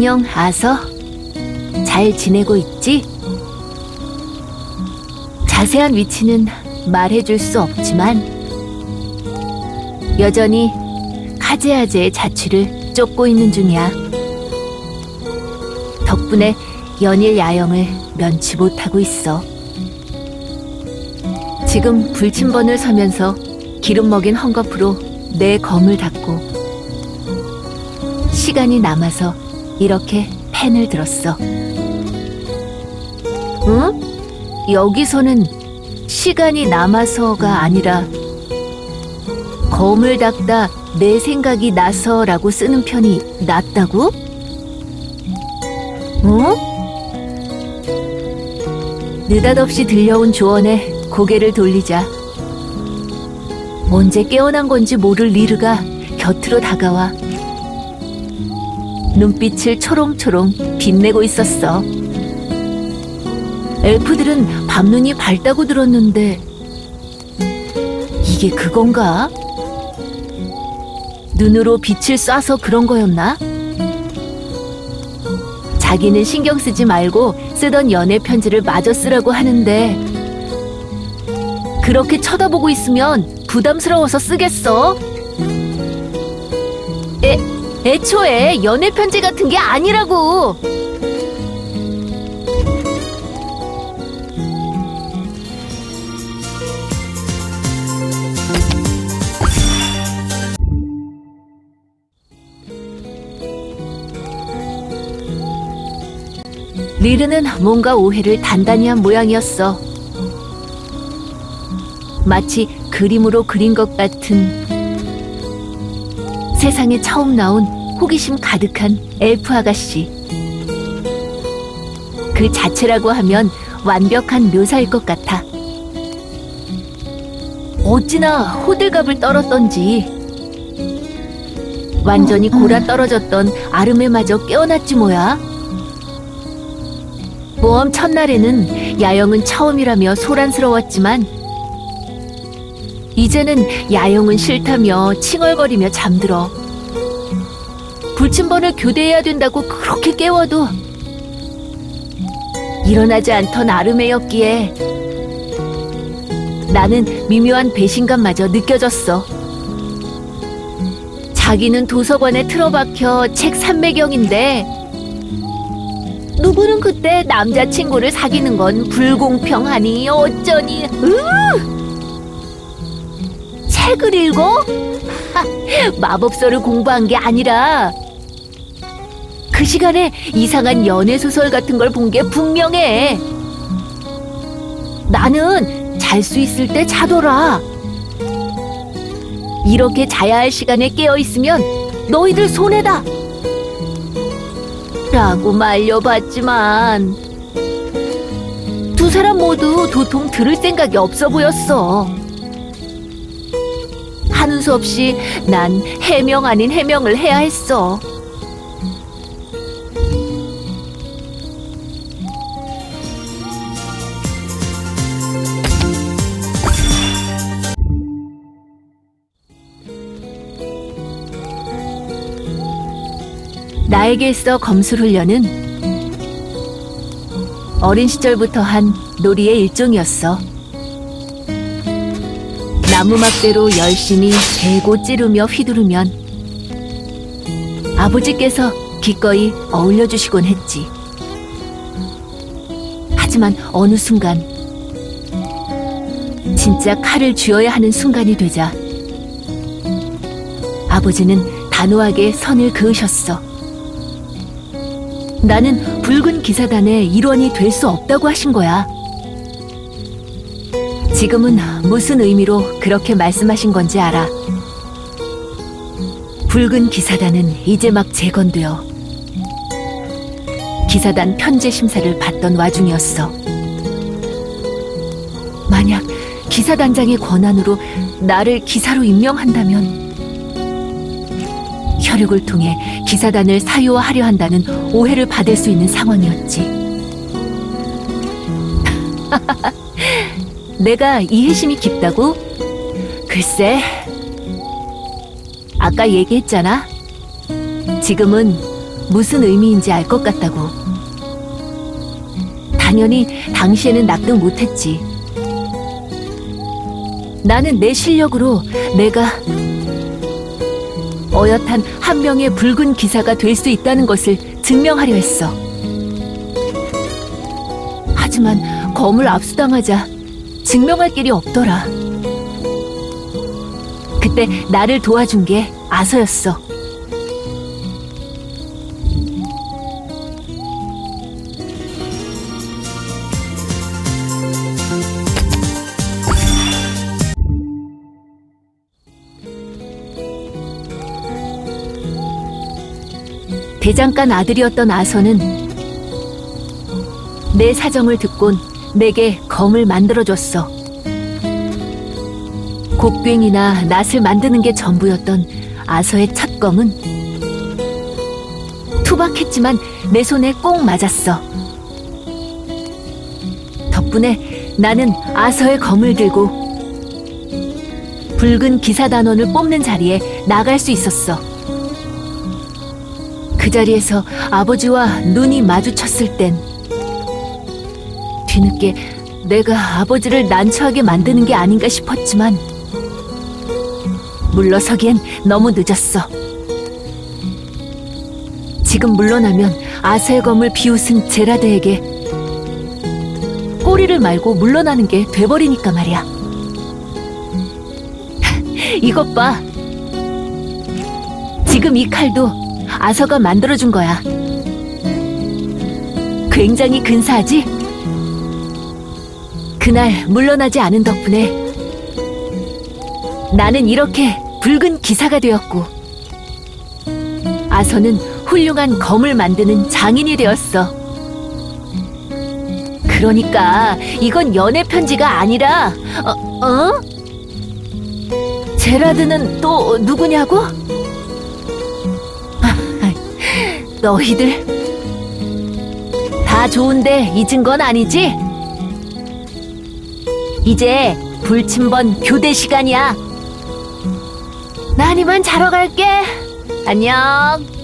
안녕, 아서. 잘 지내고 있지? 자세한 위치는 말해줄 수 없지만, 여전히 카제아제의 자취를 쫓고 있는 중이야. 덕분에 연일 야영을 면치 못하고 있어. 지금 불침번을 서면서 기름 먹인 헝겊으로 내 검을 닦고 시간이 남아서 이렇게 펜을 들었어. 응? 여기서는 시간이 남아서가 아니라 검을 닦다 내 생각이 나서라고 쓰는 편이 낫다고? 어? 느닷없이 들려온 조언에 고개를 돌리자 언제 깨어난 건지 모를 리르가 곁으로 다가와 눈빛을 초롱초롱 빛내고 있었어. 엘프들은 밤눈이 밝다고 들었는데 이게 그건가? 눈으로 빛을 쏴서 그런 거였나? 자기는 신경 쓰지 말고 쓰던 연애 편지를 마저 쓰라고 하는데 그렇게 쳐다보고 있으면 부담스러워서 쓰겠어? 애, 애초에 연애 편지 같은 게 아니라고. 리르는 뭔가 오해를 단단히 한 모양이었어. 마치 그림으로 그린 것 같은 세상에 처음 나온 호기심 가득한 엘프 아가씨. 그 자체라고 하면 완벽한 묘사일 것 같아. 어찌나 호들갑을 떨었던지. 완전히 골아 떨어졌던 아름에마저 깨어났지 뭐야. 모험 첫날에는 야영은 처음이라며 소란스러웠지만 이제는 야영은 싫다며 칭얼거리며 잠들어. 불침번을 교대해야 된다고 그렇게 깨워도 일어나지 않던 아름해였기에 나는 미묘한 배신감마저 느껴졌어. 자기는 도서관에 틀어박혀 책 300경인데 누구는 그때 남자친구를 사귀는 건 불공평하니 어쩌니 으! 책을 읽어? 하, 마법서를 공부한 게 아니라 그 시간에 이상한 연애 소설 같은 걸 본 게 분명해. 나는 잘 수 있을 때 자더라. 이렇게 자야 할 시간에 깨어 있으면 너희들 손해다. 라고 말려봤지만 두 사람 모두 도통 들을 생각이 없어 보였어. 하는 수 없이 난 해명 아닌 해명을 해야 했어. 나에게 있어 검술 훈련은 어린 시절부터 한 놀이의 일종이었어. 나무막대로 열심히 대고 찌르며 휘두르면 아버지께서 기꺼이 어울려 주시곤 했지. 하지만 어느 순간 진짜 칼을 쥐어야 하는 순간이 되자 아버지는 단호하게 선을 그으셨어. 나는 붉은 기사단의 일원이 될 수 없다고 하신 거야. 지금은 무슨 의미로 그렇게 말씀하신 건지 알아. 붉은 기사단은 이제 막 재건되어 기사단 편제 심사를 받던 와중이었어. 만약 기사단장의 권한으로 나를 기사로 임명한다면 혈육을 통해 기사단을 사유화하려 한다는 오해를 받을 수 있는 상황이었지. 내가 이해심이 깊다고? 글쎄, 아까 얘기했잖아. 지금은 무슨 의미인지 알 것 같다고. 당연히 당시에는 납득 못했지. 나는 내 실력으로 내가 어엿한 한 명의 붉은 기사가 될 수 있다는 것을 증명하려 했어. 하지만 검을 압수당하자 증명할 길이 없더라. 그때 나를 도와준 게 아서였어. 대장간 아들이었던 아서는 내 사정을 듣곤 내게 검을 만들어줬어. 곡괭이나 낫을 만드는 게 전부였던 아서의 첫 검은 투박했지만 내 손에 꼭 맞았어. 덕분에 나는 아서의 검을 들고 붉은 기사 단원을 뽑는 자리에 나갈 수 있었어. 그 자리에서 아버지와 눈이 마주쳤을 땐 뒤늦게 내가 아버지를 난처하게 만드는 게 아닌가 싶었지만 물러서기엔 너무 늦었어. 지금 물러나면 아세의 검을 비웃은 제라드에게 꼬리를 말고 물러나는 게 돼버리니까 말이야. 이것 봐. 지금 이 칼도 아서가 만들어준 거야. 굉장히 근사하지? 그날 물러나지 않은 덕분에 나는 이렇게 붉은 기사가 되었고 아서는 훌륭한 검을 만드는 장인이 되었어. 그러니까 이건 연애 편지가 아니라 어? 어? 제라드는 또 누구냐고? 너희들 다 좋은데 잊은 건 아니지? 이제 불침번 교대 시간이야. 난 이만 자러 갈게. 안녕.